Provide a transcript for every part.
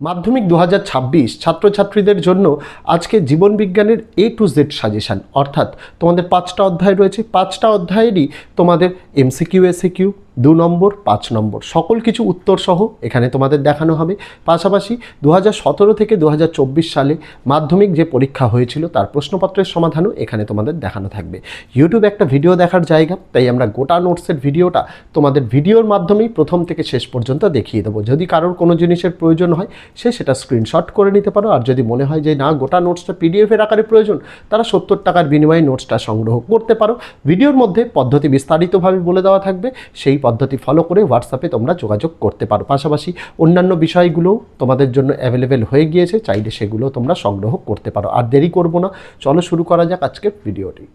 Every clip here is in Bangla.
মাধ্যমিক দু হাজার ছাব্বিশ ছাত্রছাত্রীদের জন্য আজকে জীবন বিজ্ঞানের এ টু জেড সাজেশান অর্থাৎ তোমাদের পাঁচটা অধ্যায় রয়েছে। পাঁচটা অধ্যায়েরই তোমাদের এমসিকিউ এসিকিউ দু নম্বর, পাঁচ নম্বর, সকল কিছু উত্তর সহ এখানে তোমাদের দেখানো হবে। পাশাপাশি দু হাজার সতেরো থেকে দু হাজার চব্বিশ সালে মাধ্যমিক যে পরীক্ষা হয়েছিল, তার প্রশ্নপত্রের সমাধানও এখানে তোমাদের দেখানো থাকবে। ইউটিউব একটা ভিডিও দেখার জায়গা, তাই আমরা গোটা নোটসের ভিডিওটা তোমাদের ভিডিওর মাধ্যমেই প্রথম থেকে শেষ পর্যন্ত দেখিয়ে দেবো। যদি কারোর কোনো জিনিসের প্রয়োজন হয়, সে সেটা স্ক্রিনশট করে নিতে পারো। আর যদি মনে হয় যে না, গোটা নোটসটা পিডিএফের আকারে প্রয়োজন, তারা সত্তর টাকার বিনিময়ে নোটসটা সংগ্রহ করতে পারো। ভিডিওর মধ্যে পদ্ধতি বিস্তারিতভাবে বলে দেওয়া থাকবে, সেই পদ্ধতি ফলো করে হোয়াটসঅ্যাপে তোমরা যোগাযোগ করতে পারো। পাশাপাশি অন্যান্য বিষয়গুলোও তোমাদের জন্য অ্যাভেলেবেল হয়ে গিয়েছে, চাইলে সেগুলো তোমরা সংগ্রহ করতে পারো। আর দেরি করব না, চলো শুরু করা যাক আজকের ভিডিওটি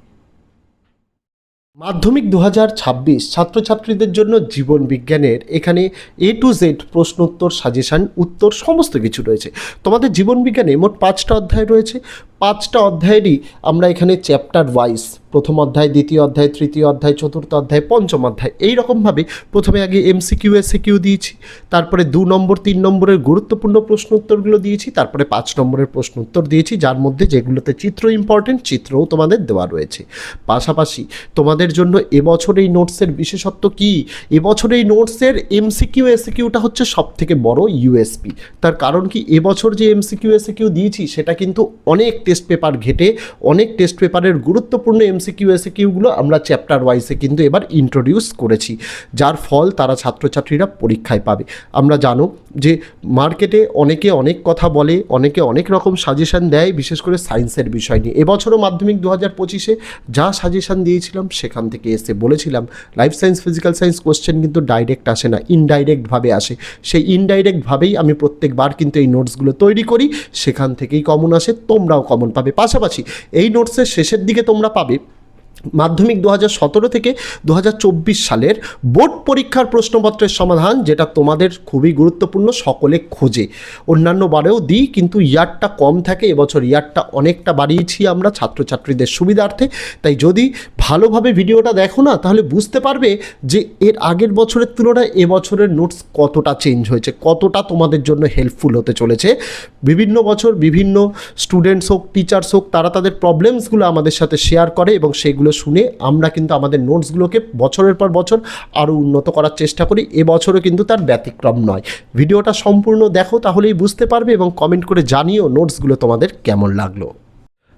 মাধ্যমিক দু হাজার ছাব্বিশ ছাত্রছাত্রীদের জন্য জীবন বিজ্ঞানের এখানে এ টু জেড প্রশ্নোত্তর সাজেশান উত্তর সমস্ত কিছু রয়েছে। তোমাদের জীবন বিজ্ঞানে মোট পাঁচটা অধ্যায় রয়েছে। পাঁচটা অধ্যায়েরই আমরা এখানে চ্যাপ্টার ওয়াইজ প্রথম অধ্যায়, দ্বিতীয় অধ্যায়, তৃতীয় অধ্যায়, চতুর্থ অধ্যায়, পঞ্চম অধ্যায় এই রকমভাবে প্রথমে আগে এমসিকিউ এসিকিউ দিয়েছি, তারপরে দু নম্বর, তিন নম্বরের গুরুত্বপূর্ণ প্রশ্ন উত্তরগুলো দিয়েছি, তারপরে পাঁচ নম্বরের প্রশ্ন উত্তর দিয়েছি, যার মধ্যে যেগুলোতে চিত্র ইম্পর্টেন্ট চিত্রও তোমাদের দেওয়া রয়েছে। পাশাপাশি তোমাদের জন্য এবছর এই নোটসের বিশেষত্ব কি? এবছর এই নোটসের এমসিকিউ এসিকিউটা হচ্ছে সব থেকে বড় ইউএসপি তার কারণ কি? এবছর যে এমসিকিউ এসিকিউ দিয়েছি, সেটা কিন্তু অনেক টেস্ট পেপার ঘেটে, অনেক টেস্ট পেপারের গুরুত্বপূর্ণ এমসিকিউ এসিকিউগুলো আমরা চ্যাপ্টার ওয়াইজে কিন্তু এবার ইন্ট্রোডিউস করেছি, যার ফল তারা ছাত্রছাত্রীরা পরীক্ষায় পাবে। আমরা জানো যে মার্কেটে অনেকে অনেক কথা বলে, অনেকে অনেক রকম সাজেশান দেয়, বিশেষ করে সায়েন্সের বিষয় নিয়ে। এবছরও মাধ্যমিক দু হাজার পঁচিশে যা সাজেশান দিয়েছিলাম, সেখান থেকে এসে বলেছিলাম life science physical science question কিন্তু ডাইরেক্ট আসে না ইনডাইরেক্টভাবে আসে। সেই ইনডাইরেক্টভাবেই আমি প্রত্যেকবার কিন্তু এই নোটসগুলো তৈরি করি, সেখান থেকেই কমন আসে, তোমরাও কমন পাবে। পাশাপাশি এই নোটসের শেষের দিকে তোমরা পাবে মাধ্যমিক দু সতেরো থেকে দু হাজার চব্বিশ সালের বোর্ড পরীক্ষার প্রশ্নপত্রের সমাধান, যেটা তোমাদের খুবই গুরুত্বপূর্ণ, সকলে খোঁজে। অন্যান্য বারেও দিই, কিন্তু ইয়ারটা কম থাকে, এবছর ইয়ারটা অনেকটা বাড়িয়েছি আমরা ছাত্রছাত্রীদের সুবিধার্থে। তাই যদি ভালোভাবে ভিডিওটা দেখো না, তাহলে বুঝতে পারবে যে এর আগের বছরের তুলনায় এবছরের নোটস কতটা চেঞ্জ হয়েছে, কতটা তোমাদের জন্য হেল্পফুল হতে চলেছে। বিভিন্ন বছর বিভিন্ন স্টুডেন্টস হোক, টিচার্স হোক, তারা তাদের প্রবলেমসগুলো আমাদের সাথে শেয়ার করে এবং সেগুলো শুনে আমরা কিন্তু আমাদের নোটসগুলোকে বছরের পর বছর আরও উন্নত করার চেষ্টা করি। এবছরও কিন্তু তার ব্যতিক্রম নয়। ভিডিওটা সম্পূর্ণ দেখো, তাহলেই বুঝতে পারবে এবং কমেন্ট করে জানিও নোটসগুলো তোমাদের কেমন লাগল।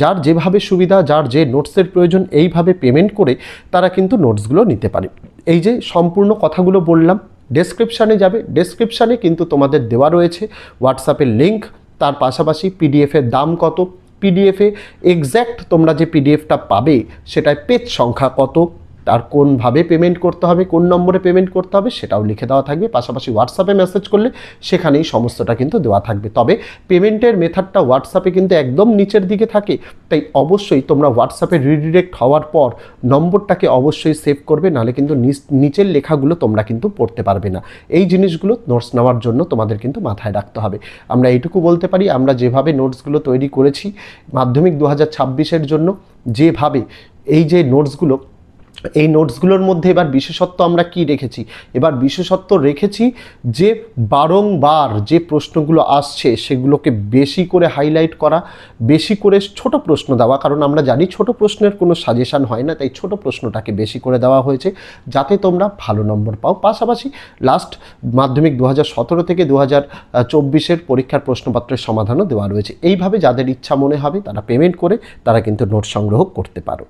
যার যেভাবে সুবিধা, যার যে নোটসের প্রয়োজন এইভাবে পেমেন্ট করে তারা কিন্তু নোটসগুলো নিতে পারে। এই যে সম্পূর্ণ কথাগুলো বললাম ডেসক্রিপশানে যাবে। ডেসক্রিপশানে কিন্তু তোমাদের দেওয়া রয়েছে হোয়াটসঅ্যাপের লিঙ্ক তার পাশাপাশি পিডিএফের দাম কত? পিডিএফে এক্স্যাক্ট তোমরা যে পিডিএফটা পাবে, সেটায় পেজ সংখ্যা কত? তার কোনভাবে পেমেন্ট করতে হবে, কোন নম্বরে পেমেন্ট করতে হবে সেটাও লিখে দেওয়া থাকবে। পাশাপাশি হোয়াটসঅ্যাপে মেসেজ করলে সেখানেই সমস্তটা কিন্তু দেওয়া থাকবে। তবে পেমেন্টের মেথডটা হোয়াটসঅ্যাপে কিন্তু একদম নিচের দিকে থাকে। তাই অবশ্যই তোমরা হোয়াটসঅ্যাপে রিডিরেক্ট হওয়ার পর নম্বরটাকে অবশ্যই সেভ করবে, নাহলে কিন্তু নিচ- নিচের লেখাগুলো তোমরা কিন্তু পড়তে পারবে না। এই জিনিসগুলো নোটস নেওয়ার জন্য তোমাদের কিন্তু মাথায় রাখতে হবে। আমরা এইটুকু বলতে পারি, আমরা যেভাবে নোটসগুলো তৈরি করেছি মাধ্যমিক দু হাজার জন্য, যেভাবে এই যে নোটসগুলো এই নোটসগুলোর মধ্যে এবার বিশেষত্ব আমরা কি রেখেছি? এবার বিশেষত্ব রেখেছি যে বারংবার যে প্রশ্নগুলো আসছে সেগুলোকে বেশি করে হাইলাইট করা, বেশি করে ছোট প্রশ্ন দেওয়া, কারণ আমরা জানি ছোট প্রশ্নের কোনো সাজেশন হয় না, তাই ছোট প্রশ্নটাকে বেশি করে দেওয়া হয়েছে যাতে তোমরা ভালো নম্বর পাও। পাশাপাশি লাস্ট মাধ্যমিক দু হাজার সতেরো থেকে দু হাজার চব্বিশের পরীক্ষার প্রশ্নপত্রের সমাধানও দেওয়া রয়েছে। এইভাবে যাদের ইচ্ছা মনে হবে তারা পেমেন্ট করে, তারা কিন্তু নোট সংগ্রহ করতে পারো।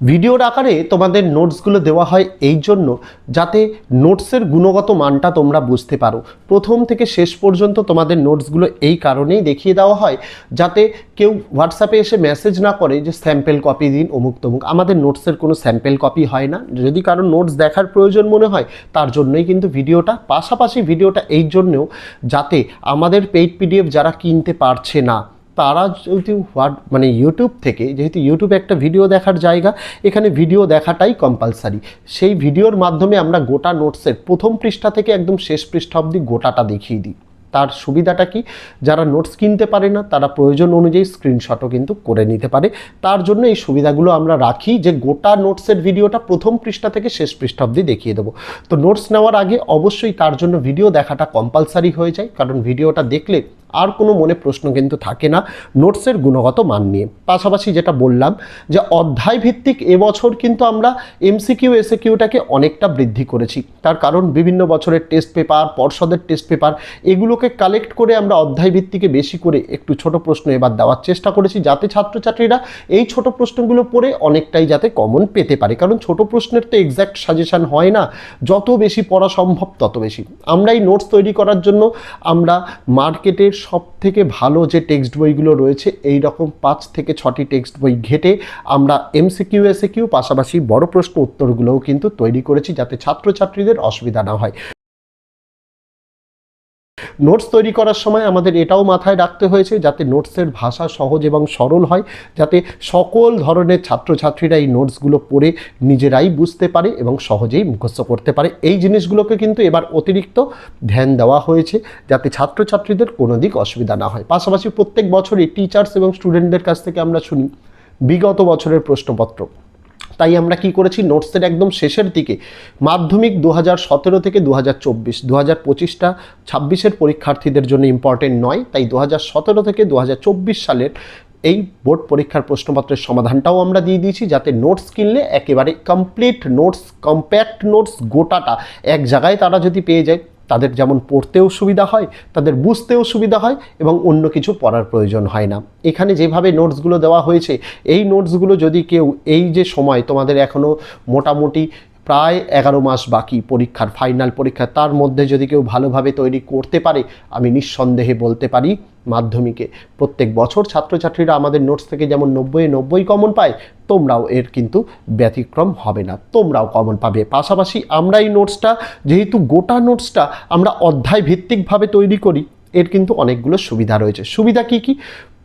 ভিডিওর আকারে তোমাদের নোটসগুলো দেওয়া হয় এই জন্য যাতে নোটসের গুণগত মানটা তোমরা বুঝতে পারো। প্রথম থেকে শেষ পর্যন্ত তোমাদের নোটসগুলো এই কারণেই দেখিয়ে দেওয়া হয় যাতে কেউ হোয়াটসঅ্যাপে এসে মেসেজ না করে যে স্যাম্পেল কপি দিন অমুক তমুক। আমাদের নোটসের কোনো স্যাম্পেল কপি হয় না। যদি কারও নোটস দেখার প্রয়োজন মনে হয়, তার জন্যই কিন্তু ভিডিওটা। পাশাপাশি ভিডিওটা এই জন্যেও যাতে আমাদের পেইড পিডিএফ যারা কিনতে পারছে না তারা যদি হোয়াট মানে ইউটিউব থেকে, যেহেতু ইউটিউব একটা ভিডিও দেখার জায়গা, এখানে ভিডিও দেখাটাই কম্পালসারি সেই ভিডিওর মাধ্যমে আমরা গোটা নোটসের প্রথম পৃষ্ঠা থেকে একদম শেষ পৃষ্ঠা অবধি গোটাটা দেখিয়ে দিই। তার সুবিধাটা কি? যারা নোটস কিনতে পারে না, তারা প্রয়োজন অনুযায়ী স্ক্রিনশটও কিন্তু করে নিতে পারে। তার জন্য এই সুবিধাগুলো আমরা রাখি যে গোটা নোটসের ভিডিওটা প্রথম পৃষ্ঠা থেকে শেষ পৃষ্ঠা অবধি দেখিয়ে দেবো। তো নোটস নেওয়ার আগে অবশ্যই তার জন্য ভিডিও দেখাটা কম্পালসারি হয়ে যায়, কারণ ভিডিওটা দেখলে আর কোনো মনে প্রশ্ন কিন্তু থাকে না। নোটসের গুণগত মান নিয়ে। পাশাপাশি যেটা বললাম যে অধ্যায় ভিত্তিক এবছর কিন্তু আমরা এমসিকিউ এসএকিউটাকে অনেকটা বৃদ্ধি করেছি। তার কারণ বিভিন্ন বছরের টেস্ট পেপার, পর্ষদের টেস্ট পেপার, এগুলোকে কালেক্ট করে আমরা অধ্যায় ভিত্তিকে বেশি করে একটু ছোট প্রশ্ন এবার দেওয়ার চেষ্টা করেছি, যাতে ছাত্রছাত্রীরা এই ছোট প্রশ্নগুলো পড়ে অনেকটাই যাতে কমন পেতে পারে। কারণ ছোট প্রশ্নের তো এক্স্যাক্ট সাজেশান হয় না। যত বেশি পড়া সম্ভব তত বেশি। আমরা এই নোটস তৈরি করার জন্য আমরা মার্কেটের সব থেকে ভালো যে টেক্সট বইগুলো রয়েছে এই রকম পাঁচ থেকে ছটি টেক্সট বই ঘেটে আমরা এমসিকিউ, এসএকিউ, পাশাপাশি বড় প্রশ্ন উত্তরগুলোও কিন্তু তৈরি করেছি যাতে ছাত্রছাত্রীদের অসুবিধা না হয়। নোটস তৈরি করার সময় আমাদের এটাও মাথায় রাখতে হয়েছে যাতে নোটসের ভাষা সহজ এবং সরল হয়, যাতে সকল ধরনের ছাত্রছাত্রীরা এই নোটসগুলো পড়ে নিজেরাই বুঝতে পারে এবং সহজেই মুখস্থ করতে পারে। এই জিনিসগুলোকে কিন্তু এবার অতিরিক্ত ধ্যান দেওয়া হয়েছে যাতে ছাত্রছাত্রীদের কোনো দিক অসুবিধা না হয়। পাশাপাশি প্রত্যেক বছরই টিচার্স এবং স্টুডেন্টদের কাছ থেকে আমরা শুনি, বিগত বছরের প্রশ্নপত্র। তাই আমরা কি করেছি? নোটসের একদম শেষের দিকে মাধ্যমিক দু হাজার সতেরো থেকে দু হাজার চব্বিশ। দু হাজার পঁচিশটা ছাব্বিশের পরীক্ষার্থীদের জন্য ইম্পর্টেন্ট নয়। তাই দু হাজার সতেরো থেকে দু হাজার চব্বিশ সালের এই বোর্ড পরীক্ষার প্রশ্নপত্রের সমাধানটাও আমরা দিয়ে দিয়েছি, যাতে নোটস কিনলে একেবারে কমপ্লিট নোটস কম্প্যাক্ট নোটস গোটাটা এক জায়গায় তারা যদি পেয়ে যায়। তাদের যেমন পড়তেও সুবিধা হয়, তাদের বুঝতেও সুবিধা হয় এবং অন্য কিছু পড়ার প্রয়োজন হয় না। এখানে যেভাবে নোটসগুলো দেওয়া হয়েছে, এই নোটসগুলো যদি কেউ এই যে সময় তোমাদের এখনও মোটামুটি প্রায় এগারো মাস বাকি পরীক্ষার ফাইনাল পরীক্ষা। তার মধ্যে যদি কেউ ভালোভাবে তৈরি করতে পারে, আমি নিঃসন্দেহে বলতে পারি মাধ্যমিকে। প্রত্যেক বছর ছাত্রছাত্রীরা আমাদের নোটস থেকে যেমন নব্বই নব্বই কমন পায়, তোমরাও এর কিন্তু ব্যতিক্রম হবে না। তোমরাও কমন পাবে। পাশাপাশি আমরা এই নোটসটা যেহেতু গোটা নোটসটা আমরা অধ্যায় ভিত্তিকভাবে তৈরি করি, এর কিন্তু অনেকগুলো সুবিধা রয়েছে। সুবিধা কি কি?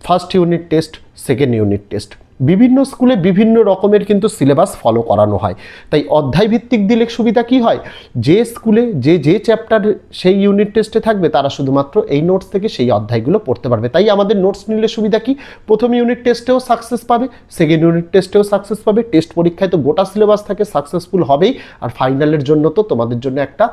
First unit test second unit test বিভিন্ন স্কুলে বিভিন্ন রকমের কিন্তু সিলেবাস ফলো করানো হয়। তাই অধ্যায় ভিত্তিক দিলে সুবিধা কি হয়? যে স্কুলে যে যে চ্যাপ্টার সেই ইউনিট টেস্টে থাকবে, তারা শুধুমাত্র এই নোটস থেকে সেই অধ্যায়গুলো পড়তে পারবে। তাই আমাদের নোটস নিলে সুবিধা কি? প্রথম ইউনিট টেস্টেও সাকসেস পাবে সেকেন্ড ইউনিট টেস্টেও সাকসেস পাবে টেস্ট পরীক্ষায় তো গোটা সিলেবাস থাকে সাকসেসফুল হবেই। আর ফাইনালের জন্য তো তোমাদের জন্য একটা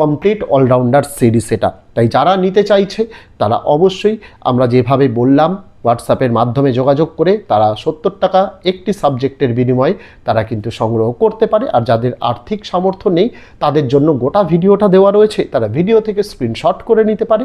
কমপ্লিট অলরাউন্ডার সিরিজ এটা তাই যারা নিতে চাইছে, তারা অবশ্যই আমরা যেভাবে বললাম হোয়াটসঅ্যাপের মাধ্যমে যোগাযোগ করে তারা সত্তর টাকা একটি সাবজেক্টের বিনিময়ে তারা কিন্তু সংগ্রহ করতে পারে। আর যাদের আর্থিক সামর্থ্য নেই, তাদের জন্য গোটা ভিডিওটা দেওয়া রয়েছে। তারা ভিডিও থেকে স্ক্রিনশট করে নিতে পারে।